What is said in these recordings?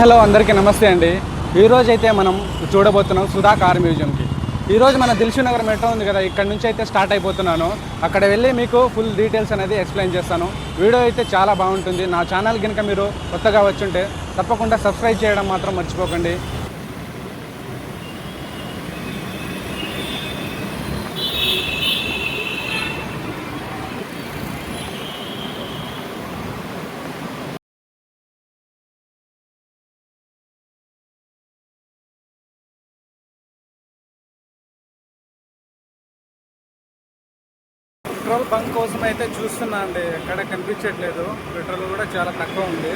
Hello అందరికీ నమస్తే అండి. ఈరోజు అయితే మనం చూడబోతున్నాం సుధా కార్ మ్యూజియంకి. ఈరోజు మన దిల్షు నగర్ మెట్రో ఉంది కదా ఇక్కడ నుంచి అయితే స్టార్ట్ అయిపోతున్నాను. అక్కడ వెళ్ళి మీకు ఫుల్ డీటెయిల్స్ అనేది ఎక్స్ప్లెయిన్ చేస్తాను. వీడియో అయితే చాలా బాగుంటుంది. నా ఛానల్ కనుక మీరు కొత్తగా వచ్చుంటే తప్పకుండా సబ్స్క్రైబ్ చేయడం మాత్రం మర్చిపోకండి. పెట్రోల్ బంక్ కోసం అయితే చూస్తున్నా అండి. ఎక్కడ కనిపించట్లేదు. పెట్రోల్ కూడా చాలా తక్కువ ఉంది.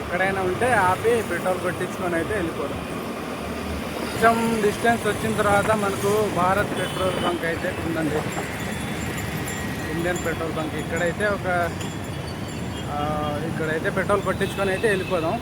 ఎక్కడైనా ఉంటే ఆపి పెట్రోల్ కొట్టించుకొని అయితే వెళ్ళిపోదాం. కొంచెం డిస్టెన్స్ వచ్చిన తర్వాత మనకు భారత్ పెట్రోల్ బంక్ అయితే ఉందండి. Indian petrol bunk. ఇక్కడైతే ఒక ఇక్కడైతే పెట్రోల్ కొట్టించుకొని అయితే వెళ్ళిపోదాం.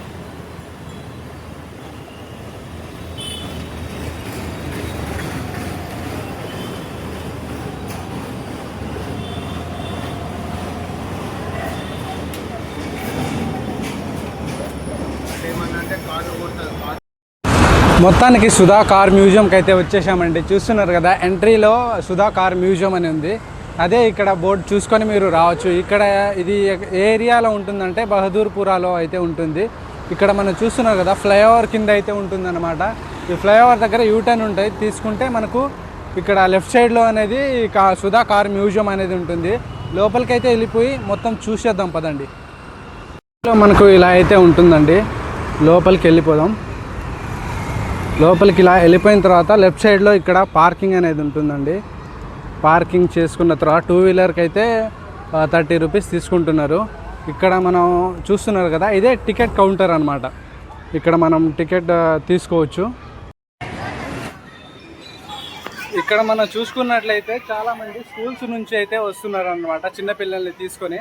మొత్తానికి సుధా కార్ మ్యూజియంకి అయితే వచ్చేసామండి. చూస్తున్నారు కదా ఎంట్రీలో సుధా కార్ మ్యూజియం అని ఉంది. అదే ఇక్కడ బోర్డు చూసుకొని మీరు రావచ్చు. ఇక్కడ ఇది ఏ ఏరియాలో ఉంటుందంటే బహదూర్పురాలో అయితే ఉంటుంది. ఇక్కడ మనం చూస్తున్నారు కదా ఫ్లైఓవర్ కింద అయితే ఉంటుందన్నమాట. ఈ ఫ్లైఓవర్ దగ్గర యూటర్న్ ఉంటాయి. తీసుకుంటే మనకు ఇక్కడ లెఫ్ట్ సైడ్లో అనేది సుధా కార్ మ్యూజియం అనేది ఉంటుంది. లోపలికి అయితే వెళ్ళిపోయి మొత్తం చూసేద్దాం పదండి. మనకు ఇలా అయితే ఉంటుందండి. లోపలికి వెళ్ళిపోదాం. లోపలికి ఇలా వెళ్ళిపోయిన తర్వాత లెఫ్ట్ సైడ్లో ఇక్కడ పార్కింగ్ అనేది ఉంటుందండి. పార్కింగ్ చేసుకున్న తర్వాత టూ వీలర్కి అయితే థర్టీ రూపీస్ తీసుకుంటున్నారు. ఇక్కడ మనం చూస్తున్నారు కదా ఇదే టికెట్ కౌంటర్ అనమాట ఇక్కడ మనం టికెట్ తీసుకోవచ్చు. ఇక్కడ మనం చూసుకున్నట్లయితే చాలా మంది స్కూల్స్ నుంచి అయితే వస్తున్నారు అనమాట చిన్నపిల్లల్ని తీసుకొని.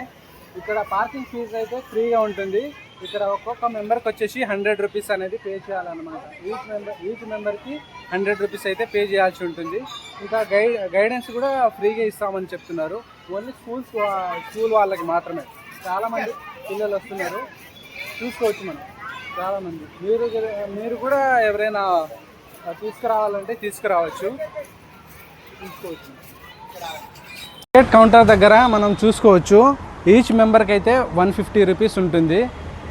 ఇక్కడ పార్కింగ్ ఫీజు అయితే ఫ్రీగా ఉంటుంది. ఇక్కడ ఒక్కొక్క మెంబర్కి వచ్చేసి హండ్రెడ్ రూపీస్ అనేది పే చేయాలన్నమాట. ఈచ్ మెంబర్ ఈచ్ మెంబర్కి హండ్రెడ్ రూపీస్ అయితే పే చేయాల్సి ఉంటుంది. ఇంకా గైడ్ గైడెన్స్ కూడా ఫ్రీగా ఇస్తామని చెప్తున్నారు. ఓన్లీ స్కూల్స్ స్కూల్ వాళ్ళకి మాత్రమే. చాలామంది పిల్లలు వస్తున్నారు. చూసుకోవచ్చు మనం. చాలామంది. మీరు మీరు కూడా ఎవరైనా తీసుకురావాలంటే తీసుకురావచ్చు. తీసుకోవచ్చు టికెట్ కౌంటర్ దగ్గర మనం చూసుకోవచ్చు. ఈచ్ మెంబర్కి అయితే వన్ ఫిఫ్టీ రూపీస్ ఉంటుంది.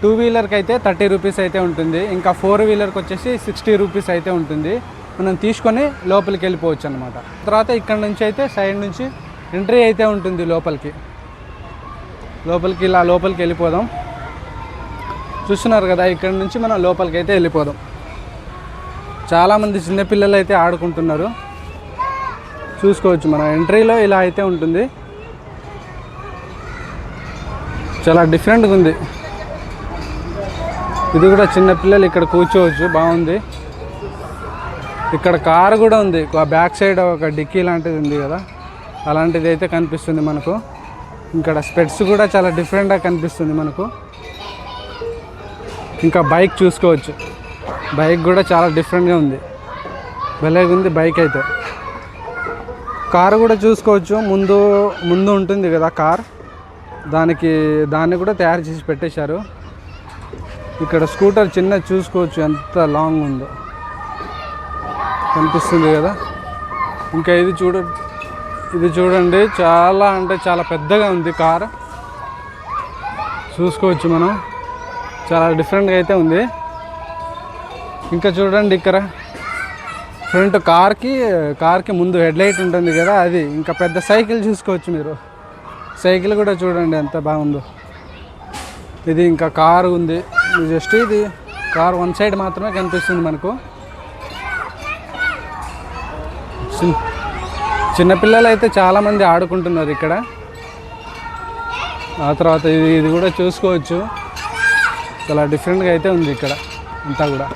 టూ వీలర్కి అయితే థర్టీ రూపీస్ అయితే ఉంటుంది. ఇంకా ఫోర్ వీలర్కి వచ్చేసి సిక్స్టీ రూపీస్ అయితే ఉంటుంది. మనం తీసుకొని లోపలికి వెళ్ళిపోవచ్చు అనమాట తర్వాత ఇక్కడ నుంచి అయితే సైడ్ నుంచి ఎంట్రీ అయితే ఉంటుంది లోపలికి. లోపలికి ఇలా లోపలికి వెళ్ళిపోదాం. చూస్తున్నారు కదా ఇక్కడ నుంచి మనం లోపలికి అయితే వెళ్ళిపోదాం. చాలామంది చిన్నపిల్లలు అయితే ఆడుకుంటున్నారు. చూసుకోవచ్చు మన. ఎంట్రీలో ఇలా అయితే ఉంటుంది. చాలా డిఫరెంట్గా ఉంది. ఇది కూడా చిన్నపిల్లలు ఇక్కడ కూర్చోవచ్చు బాగుంది. ఇక్కడ కారు కూడా ఉంది. ఆ బ్యాక్ సైడ్ ఒక డిక్కీ లాంటిది ఉంది కదా. అలాంటిది అయితే కనిపిస్తుంది మనకు. ఇక్కడ స్పెట్స్ కూడా చాలా డిఫరెంట్గా కనిపిస్తుంది మనకు. ఇంకా బైక్ చూసుకోవచ్చు. బైక్ కూడా చాలా డిఫరెంట్గా ఉంది. భలేగా ఉంది బైక్ అయితే. కారు కూడా చూసుకోవచ్చు. ముందు ముందు ఉంటుంది కదా కార్. దానికి దాన్ని కూడా తయారు చేసి పెట్టేశారు. ఇక్కడ స్కూటర్ చిన్న చూసుకోవచ్చు ఎంత లాంగ్ ఉందో. కనిపిస్తుంది కదా? ఇంకా ఇది చూడ ఇది చూడండి చాలా అంటే చాలా పెద్దగా ఉంది కార్. చూసుకోవచ్చు మనం. చాలా డిఫరెంట్గా అయితే ఉంది. ఇంకా చూడండి ఇక్కడ. ఫ్రంట్ కార్కి కార్కి ముందు హెడ్ లైట్ ఉంటుంది కదా అది. ఇంకా పెద్ద సైకిల్ చూసుకోవచ్చు మీరు. సైకిల్ కూడా చూడండి ఎంత బాగుందో. ఇది ఇంకా కారు ఉంది. జస్ట్ ఇది. కార్ వన్ సైడ్ మాత్రమే కనిపిస్తుంది మనకు. చిన్నపిల్లలు అయితే చాలామంది ఆడుకుంటున్నారు ఇక్కడ. ఆ తర్వాత ఇది ఇది కూడా చూసుకోవచ్చు. చాలా డిఫరెంట్గా అయితే ఉంది ఇక్కడ అంతా కూడా.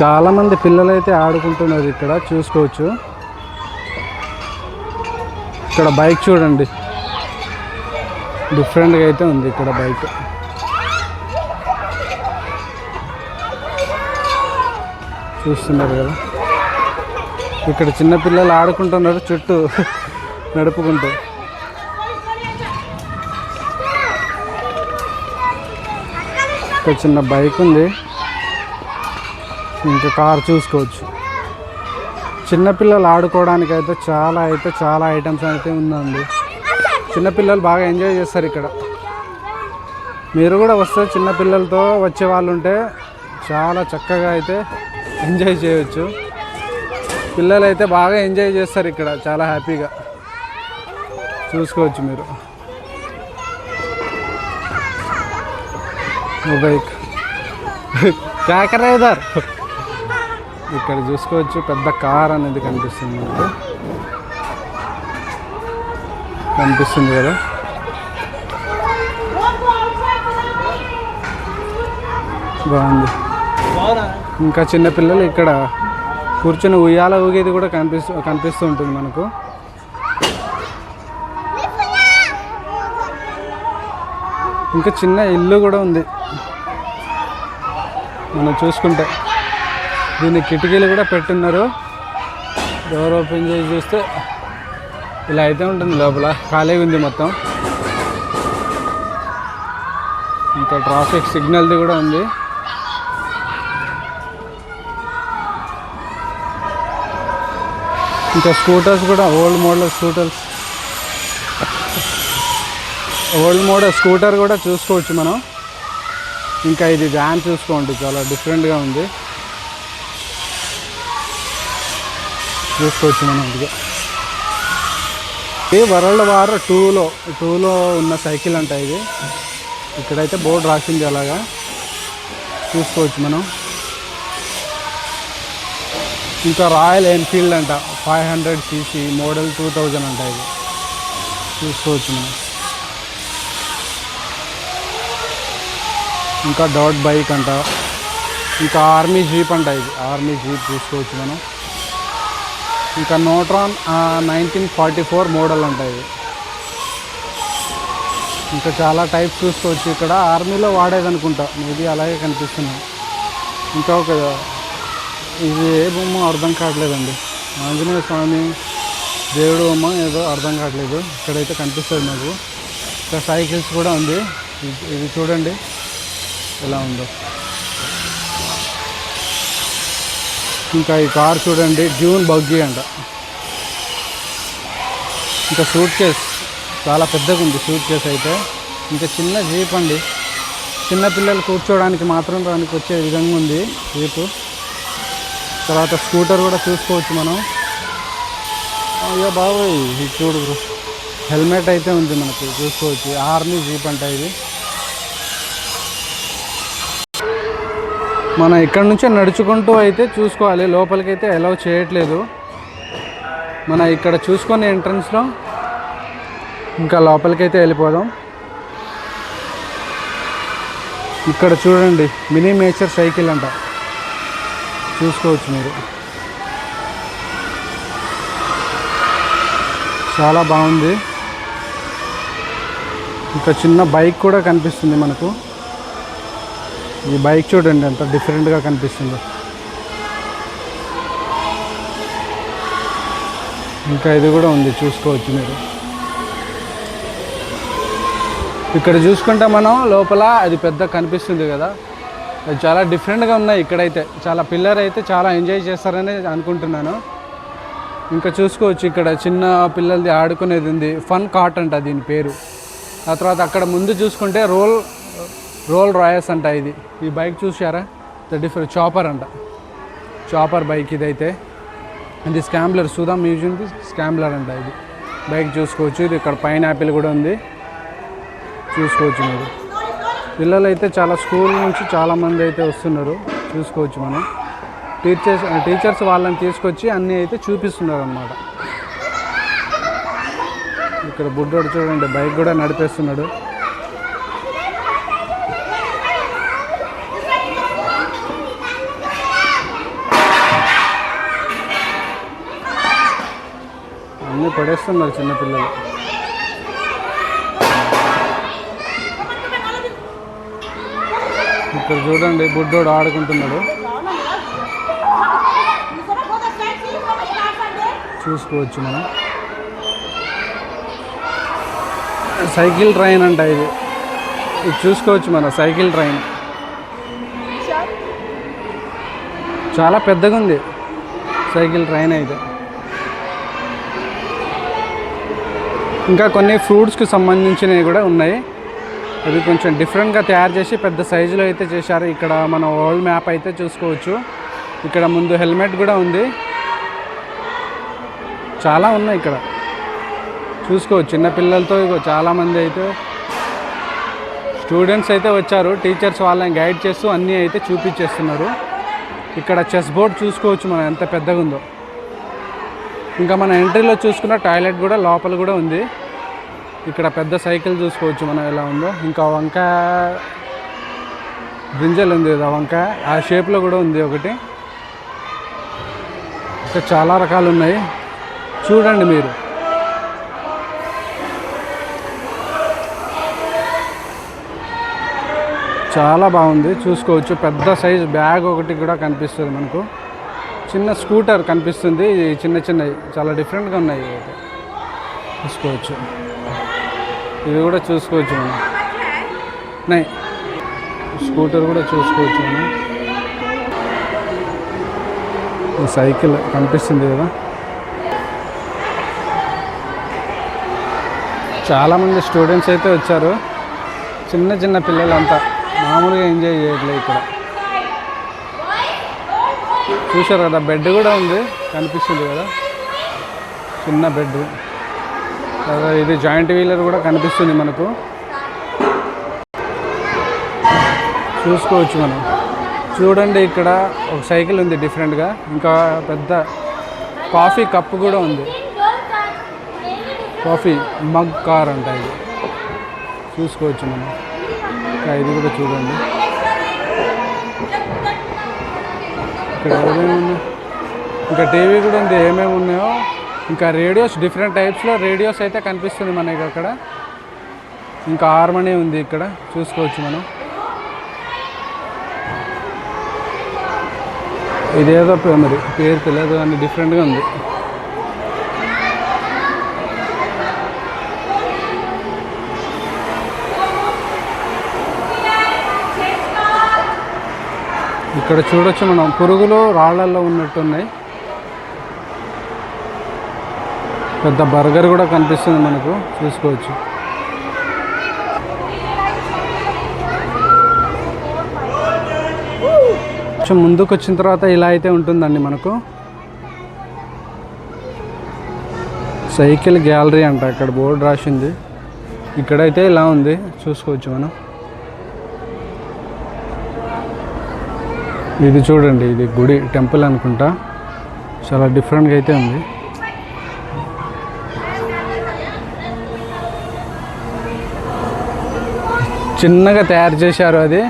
చాలామంది పిల్లలు అయితే ఆడుకుంటున్నారు ఇక్కడ చూసుకోవచ్చు. ఇక్కడ బైక్ చూడండి. డిఫరెంట్గా అయితే ఉంది ఇక్కడ బైక్. చూస్తున్నారు కదా. ఇక్కడ చిన్న పిల్లలు ఆడుకుంటున్నారు చుట్టూ నడుపుకుంటూ. ఇక్కడ చిన్న బైక్ ఉంది. ఇంకా కార్ చూసుకోవచ్చు. చిన్నపిల్లలు ఆడుకోవడానికి అయితే చాలా అయితే చాలా ఐటమ్స్ అయితే ఉందండి. చిన్నపిల్లలు బాగా ఎంజాయ్ చేస్తారు ఇక్కడ. మీరు కూడా వస్తే చిన్నపిల్లలతో వచ్చే వాళ్ళు ఉంటే చాలా చక్కగా అయితే ఎంజాయ్ చేయొచ్చు. పిల్లలు అయితే బాగా ఎంజాయ్ చేస్తారు ఇక్కడ చాలా హ్యాపీగా. చూసుకోవచ్చు మీరు. బైక్ కాకరేదార్ ఇక్కడ చూసుకోవచ్చు పెద్ద కార్ అనేది కనిపిస్తుంది మనకు. కనిపిస్తుంది కదా? బాగుంది. ఇంకా చిన్నపిల్లలు ఇక్కడ కూర్చొని ఉయ్యాల ఊగేది కూడా కనిపిస్తూ కనిపిస్తూ ఉంటుంది మనకు. ఇంకా చిన్న ఇల్లు కూడా ఉంది. మనం చూసుకుంటే. దీన్ని కిటికీలు కూడా పెట్టున్నారు. డోర్ ఓపెన్ చేసి చూస్తే ఇలా అయితే ఉంటుంది లోపల. ఖాళీగా ఉంది మొత్తం. ఇంకా ట్రాఫిక్ సిగ్నల్ది కూడా ఉంది. ఇంకా స్కూటర్స్ కూడా old model scooters old model scooter కూడా చూసుకోవచ్చు మనం. ఇంకా ఇది వ్యాన్ చూసుకోండి చాలా డిఫరెంట్గా ఉంది. చూసుకోవచ్చు మనం ఇదిగా ఇది వరల్డ్ వార్ టూలో టూలో ఉన్న సైకిల్ అంట ఇది. ఇక్కడైతే బోర్డు రాసింది అలాగా. చూసుకోవచ్చు మనం. ఇంకా రాయల్ ఎన్ఫీల్డ్ అంట five hundred CC model two thousand అంట ఇది. చూసుకోవచ్చు మనం. ఇంకా డాట్ బైక్ అంట. ఇంకా ఆర్మీ జీప్ అంట ఇది. ఆర్మీ జీప్ చూసుకోవచ్చు మనం. ఇంకా నోట్రాన్ నైన్టీన్ ఫార్టీ ఫోర్ మోడల్ ఉంటాయి. ఇంకా చాలా టైప్స్ చూసుకోవచ్చు ఇక్కడ ఆర్మీలో వాడేది అనుకుంటా మేబీ అలాగే కనిపిస్తున్నాయి ఇంకా ఒక ఇది ఏ బొమ్మ అర్థం కావట్లేదండి. ఆంజనేయ స్వామి దేవుడు బొమ్మ ఏదో అర్థం కావట్లేదు. ఇక్కడైతే కనిపిస్తుంది నాకు. ఇంకా సైకిల్స్ కూడా ఉంది. ఇది చూడండి. ఎలా ఉందో. ఇంకా ఈ కార్ చూడండి డ్యూన్ బగ్గి అంట. ఇంకా సూట్ కేస్ చాలా పెద్దగా ఉంది సూట్ కేస్ అయితే. ఇంకా చిన్న జీప్ అండి. చిన్న పిల్లలు కూర్చోవడానికి మాత్రం దానికి వచ్చే విధంగా ఉంది జీపు తర్వాత స్కూటర్ కూడా చూసుకోవచ్చు మనం. అయ్యో బాబోయ్ ఇది చూడు హెల్మెట్ అయితే ఉంది మనకి చూసుకోవచ్చు. ఆర్మీ జీప్ అంట ఇది. మనం ఇక్కడ నుంచే నడుచుకుంటూ అయితే చూసుకోవాలి. లోపలికైతే అలౌ చేయట్లేదు. మన ఇక్కడ చూసుకొని ఎంట్రన్స్లో ఇంకా లోపలికైతే వెళ్ళిపోదాం. ఇక్కడ చూడండి మినీ మేచర్ సైకిల్ అంట. చూసుకోవచ్చు మీరు. చాలా బాగుంది. ఇంకా చిన్న బైక్ కూడా కనిపిస్తుంది మనకు. ఈ బైక్ చూడండి ఎంత డిఫరెంట్గా కనిపిస్తుందో. ఇంకా ఇది కూడా ఉంది చూసుకోవచ్చు మీరు. ఇక్కడ చూసుకుంటే మనం లోపల అది పెద్ద కనిపిస్తుంది కదా. అది చాలా డిఫరెంట్గా ఉన్నాయి ఇక్కడైతే. చాలా పిల్లలు అయితే చాలా ఎంజాయ్ చేస్తారని అనుకుంటున్నాను. ఇంకా చూసుకోవచ్చు ఇక్కడ చిన్న పిల్లలది ఆడుకునేది ఉంది. ఫన్ కాట్ అంట దీని పేరు. ఆ తర్వాత అక్కడ ముందు చూసుకుంటే రోల్ రోల్ రాయస్ అంట ఇది. ఈ బైక్ చూసారా ద డిఫరెంట్ చాపర్ అంట. చాపర్ బైక్ ఇదైతే. ఇది స్కాంబ్లర్ సుధా మ్యూజియం స్కాంబ్లర్ అంట ఇది. బైక్ చూసుకోవచ్చు. ఇది ఇక్కడ పైన్ యాపిల్ కూడా ఉంది. చూసుకోవచ్చు మీరు. పిల్లలు అయితే చాలా స్కూల్ నుంచి చాలామంది అయితే వస్తున్నారు. చూసుకోవచ్చు మనం. టీచర్స్ టీచర్స్ వాళ్ళని తీసుకొచ్చి అన్నీ అయితే చూపిస్తున్నారు అన్నమాట ఇక్కడ బుడ్డోడు చూడండి బైక్ కూడా నడిపేస్తున్నాడు. అన్నీ పడేస్తున్నారు చిన్నపిల్లలు ఇక్కడ చూడండి బుడ్డోడు ఆడుకుంటున్నాడు. చూసుకోవచ్చు మనం. సైకిల్ ట్రైన్ అంట ఇది. ఇది చూసుకోవచ్చు మనం సైకిల్ ట్రైన్. చాలా పెద్దగా ఉంది సైకిల్ ట్రైన్ అయితే. ఇంకా కొన్ని ఫ్రూట్స్కి సంబంధించినవి కూడా ఉన్నాయి. అవి కొంచెం డిఫరెంట్గా తయారు చేసి పెద్ద సైజులో అయితే చేశారు. ఇక్కడ మన వరల్డ్ మ్యాప్ అయితే చూసుకోవచ్చు. ఇక్కడ ముందు హెల్మెట్ కూడా ఉంది. చాలా ఉన్నాయి ఇక్కడ. చూసుకోవచ్చు. చిన్నపిల్లలతో ఇగో చాలామంది అయితే స్టూడెంట్స్ అయితే వచ్చారు. టీచర్స్ వాళ్ళని గైడ్ చేస్తూ అన్నీ అయితే చూపించేస్తున్నారు. ఇక్కడ చెస్ బోర్డ్ చూసుకోవచ్చు మనం ఎంత పెద్దగా ఉందో ఇంకా మన ఎంట్రీలో చూసుకున్న టాయిలెట్ కూడా లోపల కూడా ఉంది. ఇక్కడ పెద్ద సైకిల్ చూసుకోవచ్చు మనం ఎలా ఉందో. ఇంకా వంకాయ బ్రింజల్ ఉంది కదా వంకాయ ఆ షేప్లో కూడా ఉంది ఒకటి. ఇంకా చాలా రకాలు ఉన్నాయి. చూడండి మీరు. చాలా బాగుంది. చూసుకోవచ్చు. పెద్ద సైజ్ బ్యాగ్ ఒకటి కూడా కనిపిస్తుంది మనకు. చిన్న స్కూటర్ కనిపిస్తుంది. చిన్న చిన్నవి. చాలా డిఫరెంట్గా ఉన్నాయి. చూసుకోవచ్చు. ఇవి కూడా చూసుకోవచ్చు మనం. నై. స్కూటర్ కూడా చూసుకోవచ్చు మనం. ఈ సైకిల్ కనిపిస్తుంది కదా. చాలామంది స్టూడెంట్స్ అయితే వచ్చారు. చిన్న చిన్న పిల్లలంతా మామూలుగా ఎంజాయ్ చేయట్లేదు ఇక్కడ. చూశారు కదా బెడ్ కూడా ఉంది. కనిపిస్తుంది కదా. చిన్న బెడ్. ఇది జాయింట్ వీలర్ కూడా కనిపిస్తుంది మనకు. చూసుకోవచ్చు మనం. చూడండి ఇక్కడ ఒక సైకిల్ ఉంది డిఫరెంట్గా ఇంకా పెద్ద కాఫీ కప్ కూడా ఉంది. కాఫీ మగ్ కార్ అంట ఇది. చూసుకోవచ్చు మనం. ఇంకా ఇది కూడా చూడండి. ఇక్కడ ఏమేమి ఉన్నాయి? ఇంకా టీవీ కూడా ఉంది. ఏమేమి ఉన్నాయో ఇంకా రేడియోస్ డిఫరెంట్ టైప్స్లో రేడియోస్ అయితే కనిపిస్తుంది మనకి అక్కడ ఇంకా హార్మనీ ఉంది ఇక్కడ. చూసుకోవచ్చు మనం. ఇదేదో మరి పేరు తెలియదు అని డిఫరెంట్గా ఉంది. ఇక్కడ చూడొచ్చు మనం. పురుగులు రాళ్ళల్లో ఉన్నట్టున్నాయి. పెద్ద బర్గర్ కూడా కనిపిస్తుంది మనకు. చూసుకోవచ్చు. కొంచెం ముందుకు వచ్చిన తర్వాత ఇలా అయితే ఉంటుందండి మనకు. సైకిల్ గ్యాలరీ అంట ఇక్కడ బోర్డు రాసింది. ఇక్కడైతే ఇలా ఉంది. చూసుకోవచ్చు మనం. ఇది చూడండి ఇది గుడి టెంపుల్ అనుకుంటా. చాలా డిఫరెంట్గా అయితే ఉంది. చిన్నగా తయారు చేశారు అది.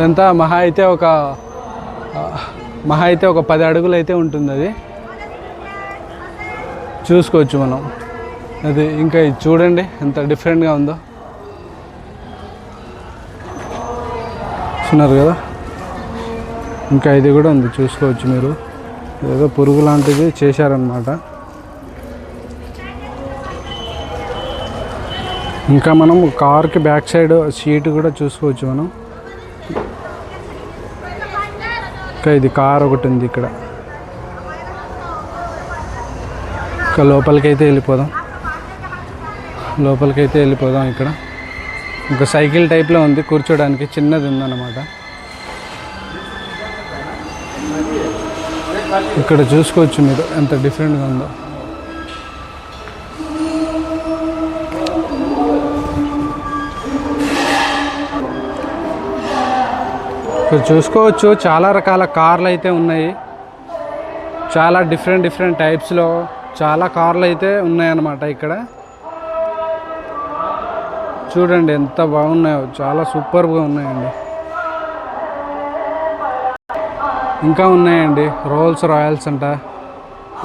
ఎంత మహా అయితే ఒక మహా అయితే ఒక పది అడుగులు అయితే ఉంటుంది అది. చూసుకోవచ్చు మనం. అది ఇంకా ఇది చూడండి ఎంత డిఫరెంట్గా ఉందో. చూస్తున్నారు కదా? ఇంకా ఇది కూడా ఉంది చూసుకోవచ్చు మీరు. ఏదో పురుగు లాంటిది చేశారనమాట ఇంకా మనం కార్కి బ్యాక్ సైడ్ సీట్ కూడా చూసుకోవచ్చు మనం. ఇంకా ఇది కార్ ఒకటి ఉంది ఇక్కడ. ఇంకా లోపలికైతే వెళ్ళిపోదాం. లోపలికైతే వెళ్ళిపోదాం ఇక్కడ. ఇంకా సైకిల్ టైప్లో ఉంది కూర్చోడానికి చిన్నది ఉందన్నమాట. ఇక్కడ చూసుకోవచ్చు మీరు ఎంత డిఫరెంట్గా ఉందో. ఇక్కడ చూసుకోవచ్చు చాలా రకాల కార్లు అయితే ఉన్నాయి. చాలా డిఫరెంట్ డిఫరెంట్ టైప్స్లో చాలా కార్లు అయితే ఉన్నాయన్నమాట ఇక్కడ. చూడండి ఎంత బాగున్నాయో చాలా సూపర్గా ఉన్నాయండి. ఇంకా ఉన్నాయండి రోల్స్ రాయల్స్ అంట.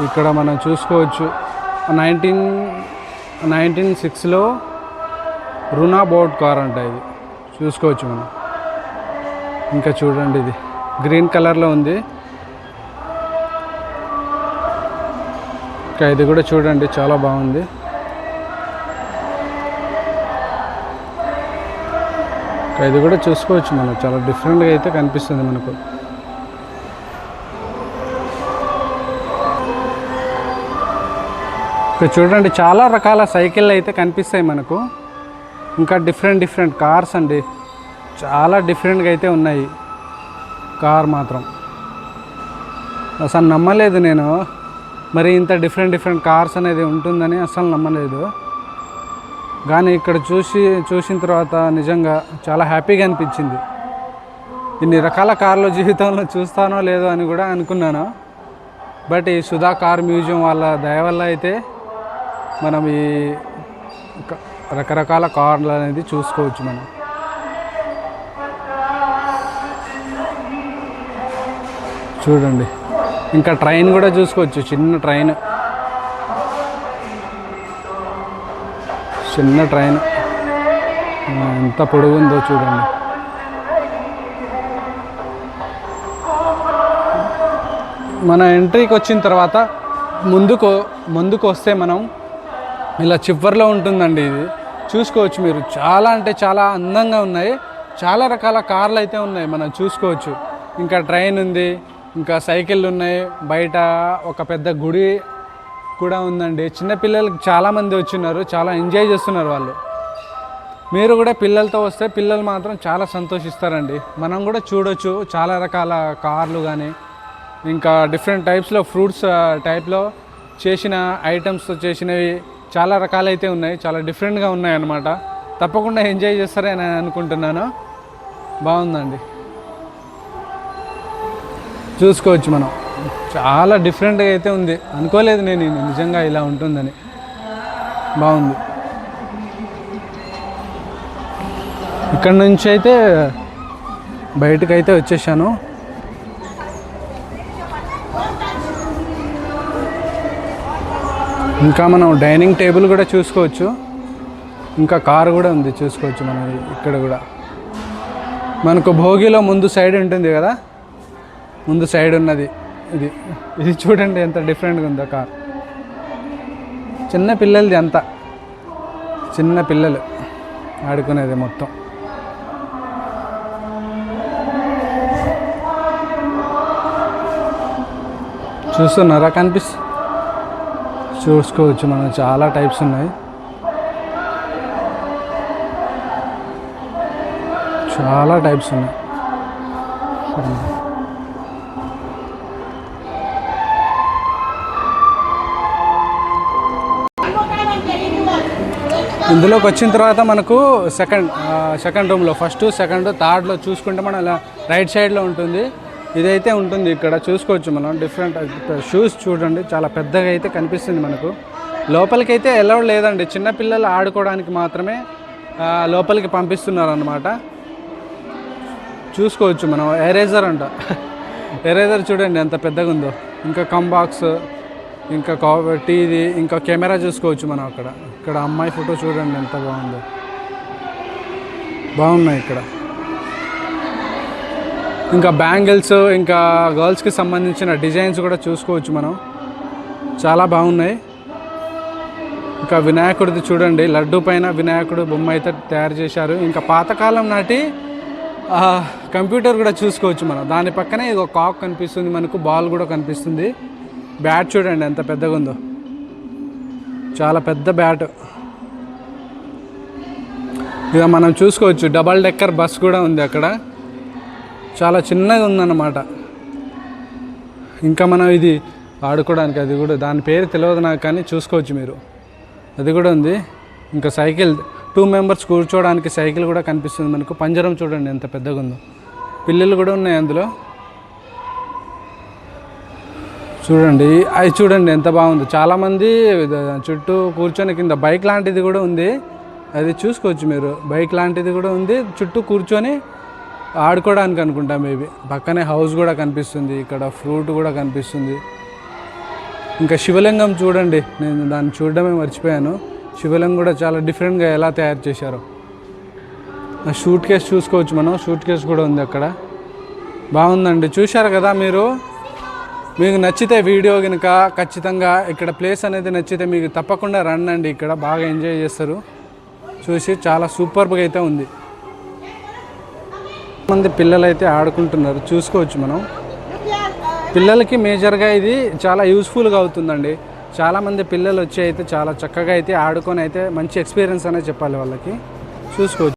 ఇక్కడ మనం చూసుకోవచ్చు నైన్టీన్ నైన్టీన్ సిక్స్లో రునా బోట్ కార్ అంట ఇది. చూసుకోవచ్చు మనం. ఇంకా చూడండి ఇది. గ్రీన్ కలర్లో ఉంది. ఇంకా ఇది కూడా చూడండి చాలా బాగుంది. ఇంకా ఇది కూడా చూసుకోవచ్చు మనం. చాలా డిఫరెంట్గా అయితే కనిపిస్తుంది మనకు. ఇక్కడ చూడండి చాలా రకాల సైకిళ్ళు అయితే కనిపిస్తాయి మనకు. ఇంకా డిఫరెంట్ డిఫరెంట్ కార్స్ అండి. చాలా డిఫరెంట్గా అయితే ఉన్నాయి. కార్ మాత్రం. అసలు నమ్మలేదు నేను. మరి ఇంత డిఫరెంట్ డిఫరెంట్ కార్స్ అనేది ఉంటుందని అసలు నమ్మలేదు. కానీ ఇక్కడ చూసి చూసిన తర్వాత నిజంగా చాలా హ్యాపీగా అనిపించింది. ఇన్ని రకాల కార్లు జీవితంలో చూస్తానో లేదో అని కూడా అనుకున్నాను. బట్ ఈ సుధా కార్ మ్యూజియం వాళ్ళ దయ వల్ల అయితే మనం ఈ రకరకాల కార్లు అనేది చూసుకోవచ్చు మనం. చూడండి. ఇంకా ట్రైన్ కూడా చూసుకోవచ్చు చిన్న ట్రైన్. చిన్న ట్రైన్. ఎంత ఎంత పొడుగుందో చూడండి. మన ఎంట్రీకి వచ్చిన తర్వాత ముందుకు ముందుకు వస్తే మనం ఇలా చివరిలో ఉంటుందండి ఇది. చూసుకోవచ్చు మీరు. చాలా అంటే చాలా అందంగా ఉన్నాయి. చాలా రకాల కార్లు అయితే ఉన్నాయి. మనం చూసుకోవచ్చు. ఇంకా ట్రైన్ ఉంది. ఇంకా సైకిళ్ళు ఉన్నాయి. బయట ఒక పెద్ద గుడి కూడా ఉందండి. చిన్నపిల్లలకి చాలామంది వచ్చినారు చాలా ఎంజాయ్ చేస్తున్నారు వాళ్ళు. మీరు కూడా పిల్లలతో వస్తే పిల్లలు మాత్రం చాలా సంతోషిస్తారండి. మనం కూడా చూడొచ్చు. చాలా రకాల కార్లు కానీ ఇంకా డిఫరెంట్ టైప్స్లో ఫ్రూట్స్ టైప్లో చేసిన ఐటమ్స్తో చేసినవి చాలా రకాలైతే ఉన్నాయి. చాలా డిఫరెంట్గా ఉన్నాయి అన్నమాట తప్పకుండా ఎంజాయ్ చేస్తారని నేను అనుకుంటున్నాను. బాగుందండి. చూసుకోవచ్చు మనం. చాలా డిఫరెంట్గా అయితే ఉంది. అనుకోలేదు నేను నిజంగా ఇలా ఉంటుందని. బాగుంది. ఇక్కడ నుంచి అయితే బయటకు అయితే వచ్చేసాను. ఇంకా మనం డైనింగ్ టేబుల్ కూడా చూసుకోవచ్చు. ఇంకా కారు కూడా ఉంది చూసుకోవచ్చు మనం ఇక్కడ కూడా. మనకు భోగిలో ముందు సైడ్ ఉంటుంది కదా? ముందు సైడ్ ఉన్నది. ఇది. ఇది చూడండి ఎంత డిఫరెంట్గా ఉందో కార్ చిన్న పిల్లలది అంతా. చిన్న పిల్లలు ఆడుకునేది మొత్తం. చూస్తున్నారా కనిపిస్తు చూసుకోవచ్చు మనం. చాలా టైప్స్ ఉన్నాయి. చాలా టైప్స్ ఉన్నాయి. ఇందులోకి వచ్చిన తర్వాత మనకు సెకండ్ సెకండ్ రూమ్లో ఫస్ట్ సెకండ్ థర్డ్లో చూసుకుంటే మనం ఇలా రైట్ సైడ్లో ఉంటుంది. ఇదైతే ఉంటుంది ఇక్కడ చూసుకోవచ్చు మనం. డిఫరెంట్ షూస్ చూడండి చాలా పెద్దగా అయితే కనిపిస్తుంది మనకు. లోపలికి అయితే ఎలా లేదండి చిన్నపిల్లలు ఆడుకోవడానికి మాత్రమే లోపలికి పంపిస్తున్నారనమాట చూసుకోవచ్చు మనం. ఎరేజర్ అంట. ఎరేజర్ చూడండి ఎంత పెద్దగా ఉందో ఇంకా కంబాక్స్ ఇంకా కాబట్టి ఇది ఇంకా కెమెరా చూసుకోవచ్చు మనం అక్కడ. ఇక్కడ అమ్మాయి ఫోటో చూడండి ఎంత బాగుందో. బాగున్నాయి ఇక్కడ. ఇంకా బ్యాంగిల్స్ ఇంకా గర్ల్స్కి సంబంధించిన డిజైన్స్ కూడా చూసుకోవచ్చు మనం. చాలా బాగున్నాయి. ఇంకా వినాయకుడిది చూడండి. లడ్డు పైన వినాయకుడు బొమ్మ అయితే తయారు చేశారు. ఇంకా పాతకాలం నాటి కంప్యూటర్ కూడా చూసుకోవచ్చు మనం. దాని పక్కనే ఇది ఒక కాక్ కనిపిస్తుంది మనకు బాల్ కూడా కనిపిస్తుంది. బ్యాట్ చూడండి ఎంత పెద్దగా ఉందో చాలా పెద్ద బ్యాట్. ఇక మనం చూసుకోవచ్చు డబల్ డెక్కర్ బస్ కూడా ఉంది అక్కడ. చాలా చిన్నగా ఉందన్నమాట. ఇంకా మనం ఇది ఆడుకోవడానికి అది కూడా దాని పేరు తెలియదు నాకు కానీ చూసుకోవచ్చు మీరు. అది కూడా ఉంది. ఇంకా సైకిల్ టూ మెంబర్స్ కూర్చోవడానికి సైకిల్ కూడా కనిపిస్తుంది మనకు. పంజరం చూడండి ఎంత పెద్దగా ఉందో పిల్లలు కూడా ఉన్నాయి అందులో. చూడండి అది చూడండి ఎంత బాగుంది. చాలామంది చుట్టూ కూర్చొని కింద బైక్ లాంటిది కూడా ఉంది. అది చూసుకోవచ్చు మీరు. బైక్ లాంటిది కూడా ఉంది. చుట్టూ కూర్చొని ఆడుకోవడానికి అనుకుంటా మేబీ పక్కనే హౌస్ కూడా కనిపిస్తుంది. ఇక్కడ ఫ్రూట్ కూడా కనిపిస్తుంది. ఇంకా శివలింగం చూడండి. నేను దాన్ని చూడడమే మర్చిపోయాను. శివలింగం కూడా చాలా డిఫరెంట్గా ఎలా తయారు చేశారో. ఆ షూట్ కేస్ చూసుకోవచ్చు మనం. షూట్ కేస్ కూడా ఉంది అక్కడ. బాగుందండి. చూశారు కదా మీరు? మీకు నచ్చితే వీడియో కనుక ఖచ్చితంగా ఇక్కడ ప్లేస్ అనేది నచ్చితే మీకు తప్పకుండా రండి ఇక్కడ బాగా ఎంజాయ్ చేస్తారు. చూసి చాలా సూపర్గా అయితే ఉంది. మంది పిల్లలు అయితే ఆడుకుంటున్నారు. చూసుకోవచ్చు మనం. పిల్లలకి మేజర్గా ఇది చాలా యూస్ఫుల్గా అవుతుందండి. చాలామంది పిల్లలు వచ్చి అయితే చాలా చక్కగా అయితే ఆడుకొని అయితే మంచి ఎక్స్పీరియన్స్ అనేది చెప్పాలి వాళ్ళకి. చూసుకోవచ్చు.